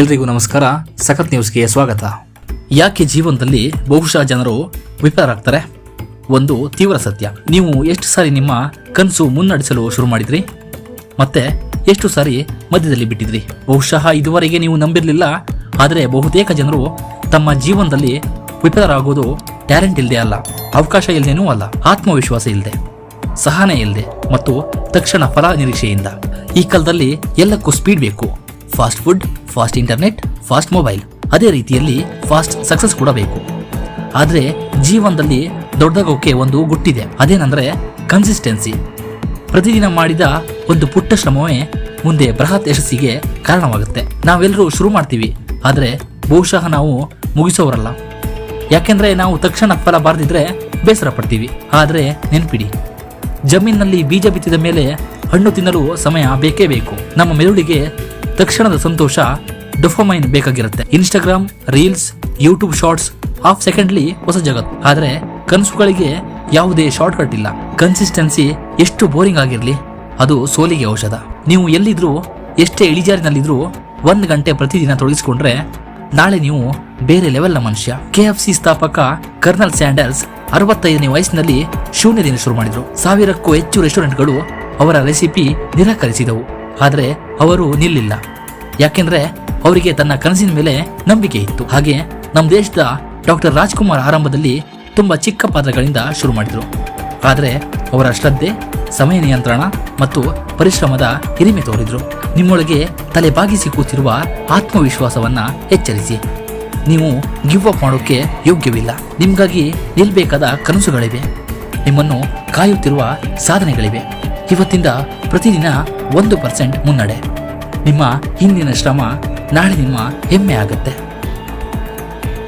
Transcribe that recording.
ಎಲ್ರಿಗೂ ನಮಸ್ಕಾರ. ಸಖತ್ ನ್ಯೂಸ್ಗೆ ಸ್ವಾಗತ. ಯಾಕೆ ಜೀವನದಲ್ಲಿ ಬಹುಶಃ ಜನರು ವಿಫಲರಾಗ್ತಾರೆ ಒಂದು ತೀವ್ರ ಸತ್ಯ. ನೀವು ಎಷ್ಟು ಸಾರಿ ನಿಮ್ಮ ಕನಸು ಮುನ್ನಡೆಸಲು ಶುರು ಮಾಡಿದ್ರಿ? ಮತ್ತೆ ಎಷ್ಟು ಸಾರಿ ಮಧ್ಯದಲ್ಲಿ ಬಿಟ್ಟಿದ್ರಿ? ಬಹುಶಃ ಇದುವರೆಗೆ ನೀವು ನಂಬಿರಲಿಲ್ಲ. ಆದರೆ ಬಹುತೇಕ ಜನರು ತಮ್ಮ ಜೀವನದಲ್ಲಿ ವಿಫಲರಾಗೋದು ಟ್ಯಾಲೆಂಟ್ ಇಲ್ಲದೆ ಅಲ್ಲ. ಅವಕಾಶ ಇಲ್ಲದೇನೂ ಅಲ್ಲ. ಆತ್ಮವಿಶ್ವಾಸ ಇಲ್ಲದೆ ಸಹನೆ ಇಲ್ಲದೆ ಮತ್ತು ತಕ್ಷಣ ಫಲ ನಿರೀಕ್ಷೆಯಿಂದ. ಈ ಕಾಲದಲ್ಲಿ ಎಲ್ಲಕ್ಕೂ ಸ್ಪೀಡ್ ಬೇಕು. Fast food, fast internet, fast mobile. ಅದೇ ರೀತಿಯಲ್ಲಿ ಫಾಸ್ಟ್ ಸಕ್ಸಸ್ ಕೂಡ ಬೇಕು. ಆದರೆ ಜೀವನದಲ್ಲಿ ದೊಡ್ಡದಾಗೋಕೆ ಒಂದು ಗುಟ್ಟಿದೆ. ಅದೇನಂದ್ರೆ ಕನ್ಸಿಸ್ಟೆನ್ಸಿ ಪ್ರತಿದಿನ ಮಾಡಿದ ಒಂದು ಪುಟ್ಟ ಶ್ರಮವೇ ಮುಂದೆ ಬೃಹತ್ ಯಶಸ್ಸಿಗೆ ಕಾರಣವಾಗುತ್ತೆ. ನಾವೆಲ್ಲರೂ ಶುರು ಮಾಡ್ತೀವಿ, ಆದರೆ ಬಹುಶಃ ನಾವು ಮುಗಿಸೋರಲ್ಲ. ಯಾಕೆಂದರೆ ನಾವು ತಕ್ಷಣ ಫಲ ಬಾರದಿದ್ರೆ ಬೇಸರ ಪಡ್ತೀವಿ. ಆದರೆ ನೆನ್ಪಿಡಿ, ಜಮೀನಿನಲ್ಲಿ ಬೀಜ ಬಿತ್ತಿದ ಮೇಲೆ ಹಣ್ಣು ತಿನ್ನಲು ಸಮಯ ಬೇಕೇ ಬೇಕು. ನಮ್ಮ ಮೆದುಳಿಗೆ ತಕ್ಷಣದ ಸಂತೋಷ ಡೊಫಮೈನ್ ಬೇಕಾಗಿರುತ್ತೆ. Instagram reels YouTube shorts half secondly ಹೊಸ ಜಗತ್ತು. ಆದರೆ ಕನಸುಗಳಿಗೆ ಯಾವುದೇ ಶಾರ್ಟ್ ಕಟ್ ಇಲ್ಲ. ಕನ್ಸಿಸ್ಟೆನ್ಸಿ ಎಷ್ಟು ಬೋರಿಂಗ್ ಆಗಿರಲಿ, ಅದು ಸೋಲಿಗೆ ಔಷಧ. ನೀವು ಎಲ್ಲಿದ್ರೂ, ಎಷ್ಟೇ ಇಳಿಜಾರಿನಲ್ಲಿದ್ರೂ, ಒಂದು ಗಂಟೆ ಪ್ರತಿದಿನ ತೊಡಗಿಸಿಕೊಂಡ್ರೆ, ನಾಳೆ ನೀವು ಬೇರೆ ಲೆವೆಲ್ನ ಮನುಷ್ಯ. ಕೆ ಎಫ್ ಸಿ ಸ್ಥಾಪಕ ಕರ್ನಲ್ ಸ್ಯಾಂಡಲ್ಸ್ ಅರವತ್ತೈದನೇ ವಯಸ್ಸಿನಲ್ಲಿ ಶೂನ್ಯದಿಂದ ಶುರು ಮಾಡಿದ್ರು. ಸಾವಿರಕ್ಕೂ ಹೆಚ್ಚು ರೆಸ್ಟೋರೆಂಟ್ಗಳು ಅವರ ರೆಸಿಪಿ ನಿರಾಕರಿಸಿದವು. ಆದರೆ ಅವರು ನಿಲ್ಲಿಲ್ಲ. ಯಾಕೆಂದ್ರೆ ಅವರಿಗೆ ತನ್ನ ಕನಸಿನ ಮೇಲೆ ನಂಬಿಕೆ ಇತ್ತು. ಹಾಗೆ ನಮ್ಮ ದೇಶದ ಡಾಕ್ಟರ್ ರಾಜ್ಕುಮಾರ್ ಆರಂಭದಲ್ಲಿ ತುಂಬಾ ಚಿಕ್ಕ ಪಾತ್ರಗಳಿಂದ ಶುರು ಮಾಡಿದ್ರು. ಆದರೆ ಅವರ ಶ್ರದ್ಧೆ, ಸಮಯ ನಿಯಂತ್ರಣ ಮತ್ತು ಪರಿಶ್ರಮದ ಹಿರಿಮೆ ತೋರಿದ್ರು. ನಿಮ್ಮೊಳಗೆ ತಲೆ ಬಾಗಿಸಿ ಕೂತಿರುವ ಆತ್ಮವಿಶ್ವಾಸವನ್ನ ಎಚ್ಚರಿಸಿ. ನೀವು ಗಿವ್ ಅಪ್ ಮಾಡೋಕೆ ಯೋಗ್ಯವಿಲ್ಲ. ನಿಮಗಾಗಿ ನಿಲ್ಬೇಕಾದ ಕನಸುಗಳಿವೆ. ನಿಮ್ಮನ್ನು ಕಾಯುತ್ತಿರುವ ಸಾಧನೆಗಳಿವೆ. ಇವತ್ತಿಂದ ಪ್ರತಿದಿನ ಒಂದು ಪರ್ಸೆಂಟ್ ಮುನ್ನಡೆ. ನಿಮ್ಮ ಹಿಂದಿನ ಶ್ರಮ ನಾಳೆ ನಿಮ್ಮ ಹೆಮ್ಮೆ ಆಗುತ್ತೆ.